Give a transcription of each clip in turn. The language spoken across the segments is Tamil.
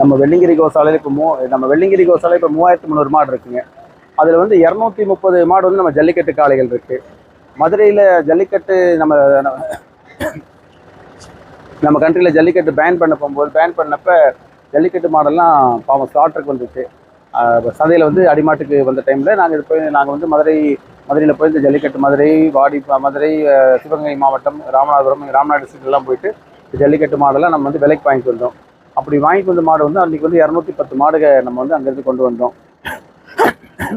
நம்ம வெள்ளிங்கிரி கோசாலையில் இப்போ மூ நம்ம வெள்ளிங்கிரி கோசாலை இப்போ மூவாயிரத்து முந்நூறு மாடு இருக்குங்க. அதில் வந்து இரநூத்தி முப்பது மாடு வந்து நம்ம ஜல்லிக்கட்டு காளைகள் இருக்குது மதுரையில் ஜல்லிக்கட்டு நம்ம நம்ம கண்ட்ரியில் ஜல்லிக்கட்டு பேன் பண்ண போகும்போது பேன் பண்ணப்ப ஜல்லிக்கட்டு மாடெல்லாம் பாவம் ஸ்லாட்டருக்கு வந்துச்சு. சந்தையில் வந்து அடிமாட்டுக்கு வந்த டைமில் நாங்கள் போய் நாங்கள் வந்து மதுரை மதுரையில் போய் இந்த ஜல்லிக்கட்டு மதுரை வாடி மதுரை சிவகங்கை மாவட்டம் ராமநாதபுரம் ராமநாடு டிஸ்ட்ரிக்ட்லாம் போயிட்டு ஜல்லிக்கட்டு மாடெல்லாம் நம்ம வந்து விலைக்கு வாங்கிட்டு வந்தோம். அப்படி வாங்கிட்டு வந்த மாடு வந்து அன்றைக்கி வந்து இரநூத்தி பத்து மாடுக நம்ம வந்து அங்கேருந்து கொண்டு வந்தோம்.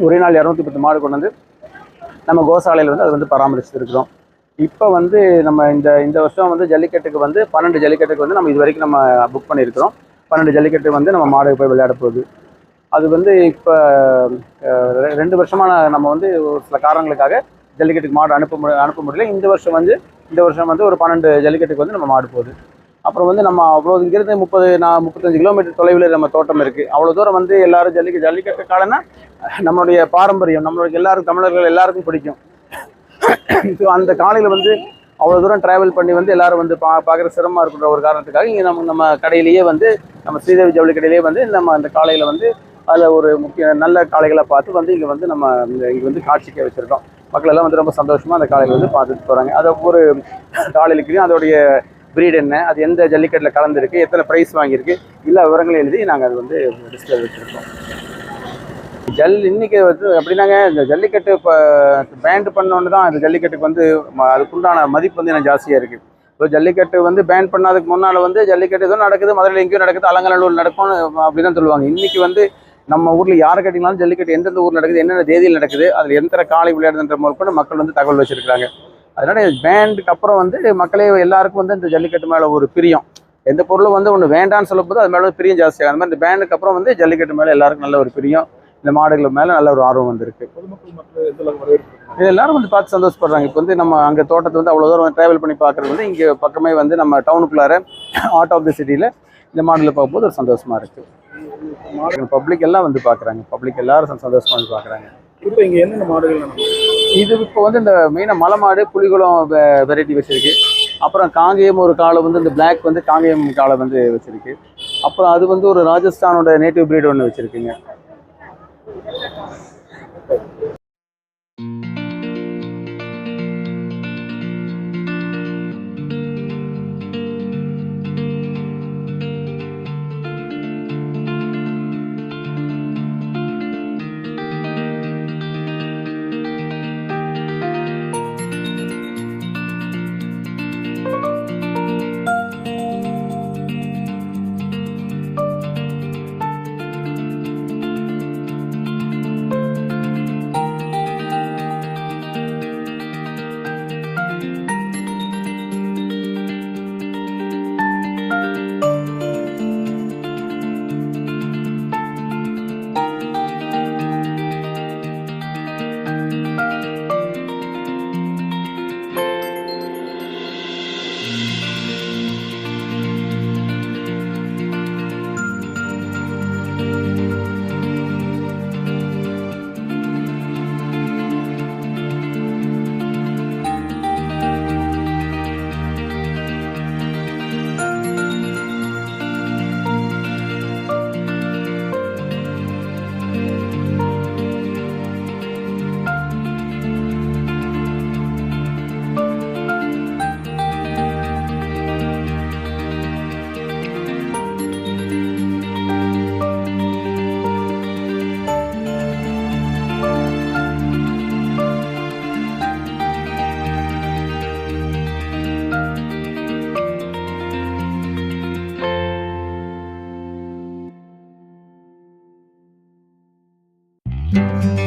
ஒரே நாள் இரநூத்தி பத்து மாடு கொண்டு வந்து நம்ம கோசாலையில் வந்து அதை வந்து பராமரிச்சுட்டு இருக்கிறோம் இப்போ வந்து நம்ம இந்த இந்த வருஷம் வந்து ஜல்லிக்கட்டுக்கு வந்து பன்னெண்டு ஜல்லிக்கட்டுக்கு வந்து நம்ம இது வரைக்கும் நம்ம புக் பண்ணியிருக்கிறோம். பன்னெண்டு ஜல்லிக்கட்டு வந்து நம்ம மாடு போய் விளையாட போகுது. அது வந்து இப்போ ரெண்டு வருஷமாக நம்ம வந்து ஒரு சில காரணங்களுக்காக ஜல்லிக்கட்டுக்கு மாடு அனுப்ப முடிய அனுப்ப முடியல. இந்த வருஷம் வந்து இந்த வருஷம் வந்து ஒரு பன்னெண்டு ஜல்லிக்கட்டுக்கு வந்து நம்ம மாடு போகுது. அப்புறம் வந்து நம்ம அவ்வளோ இங்கிருந்து முப்பது நான் முப்பத்தஞ்சு கிலோமீட்டர் தொலைவில் நம்ம தோட்டம் இருக்குது அவ்வளோ தூரம் வந்து எல்லாரும் ஜல்லிக்க ஜல்லிக்கட்டு காலன்னா நம்மளுடைய பாரம்பரியம் நம்மளுடைய எல்லாருக்கும் தமிழர்கள் எல்லாருக்கும் பிடிக்கும். ஸோ அந்த காலையில் வந்து அவ்வளோ தூரம் டிராவல் பண்ணி வந்து எல்லாரும் வந்து பா பார்க்குற சிரமமாக இருக்கின்ற ஒரு காரணத்துக்காக இங்கே நம்ம நம்ம கடையிலேயே வந்து நம்ம ஸ்ரீதேவி ஜவுளி கடையிலேயே வந்து நம்ம அந்த காலையில் வந்து அதில் ஒரு முக்கிய நல்ல காளைகளை பார்த்து வந்து இங்கே வந்து நம்ம இங்கே வந்து காட்சிக்க வச்சுருக்கோம். மக்கள் எல்லாம் வந்து ரொம்ப சந்தோஷமாக அந்த காலையில் வந்து பார்த்துட்டு போகிறாங்க அதை ஒவ்வொரு காலையிலுக்கும் அதோடைய ப்ரீட் என்ன அது எந்த ஜல்லிக்கட்டில் கலந்துருக்கு எத்தனை ப்ரைஸ் வாங்கியிருக்கு எல்லா விவரங்களும் எழுதி நாங்கள் அது வந்து டிஸ்பிளே வச்சுருக்கோம். ஜல் இன்னைக்கு வந்து அப்படின்னாங்க இந்த ஜல்லிக்கட்டு இப்போ பேண்ட் பண்ணோன்னு தான் இந்த ஜல்லிக்கட்டுக்கு வந்து ம- அதுக்குண்டான மதிப்பு வந்து எனக்கு ஜாஸ்தியாக இருக்குது இப்போ ஜல்லிக்கட்டு வந்து பேன் பண்ணதுக்கு முன்னால் வந்து ஜல்லிக்கட்டு எதுவும் நடக்குது மதுரையில் எங்கேயும் நடக்குது அலங்கநல்லூர் நடக்கும் அப்படி தான் சொல்லுவாங்க. இன்றைக்கி வந்து நம்ம ஊரில் யார் கேட்டிங்கனாலும் ஜல்லிக்கட்டு எந்தெந்த ஊர் நடக்குது என்னென்ன தேதியில் நடக்குது அதில் எந்த காலை விளையாடுதுன்ற முதற்கொண்டு மக்கள் வந்து தகவல் வச்சுருக்காங்க அதனால பேண்டுக்கு அப்புறம் வந்து மக்களே எல்லாருக்கும் வந்து இந்த ஜல்லிக்கட்டு மேலே ஒரு பிரியம். எந்த பொருளும் வந்து ஒன்று வேண்டான்னு சொல்லும்போது அது மேலே பிரியம் ஜாஸ்தியாகும் அந்த மாதிரி இந்த பேண்டுக்கு அப்புறம் வந்து ஜல்லிக்கட்டு மேலே எல்லாருக்கும் நல்ல ஒரு பிரியம். இந்த மாடுகள் மேலே நல்ல ஒரு ஆர்வம் வந்திருக்கு. இது எல்லாரும் வந்து பார்த்து சந்தோஷப்படுறாங்க. இப்போ வந்து நம்ம அங்கே தோட்டத்தை வந்து அவ்வளோ தூரம் ட்ராவல் பண்ணி பார்க்குறது வந்து இங்கே பக்கமே வந்து நம்ம டவுனுக்குள்ளார ஆர்ட் ஆஃப் தி சிட்டியில் இந்த மாடலில் பார்க்கும்போது ஒரு சந்தோஷமாக இருக்குது பப்ளிக் எல்லாம் வந்து பார்க்குறாங்க. பப்ளிக் எல்லாரும் சந்தோஷமா சந்தோஷமாக வந்து பார்க்குறாங்க. இப்போ இங்கே என்னென்ன மாடுகள் இது இப்போ வந்து இந்த மெயினாக மலை மாடு புலிகுளம் வெரைட்டி வச்சுருக்கு. அப்புறம் காங்கேயம் ஒரு காலை வந்து இந்த பிளாக் வந்து காங்கேயம் காலை வந்து வச்சுருக்கு. அப்புறம் அது வந்து ஒரு ராஜஸ்தானோட நேட்டிவ் பிரீட் ஒன்று வச்சுருக்குங்க. Música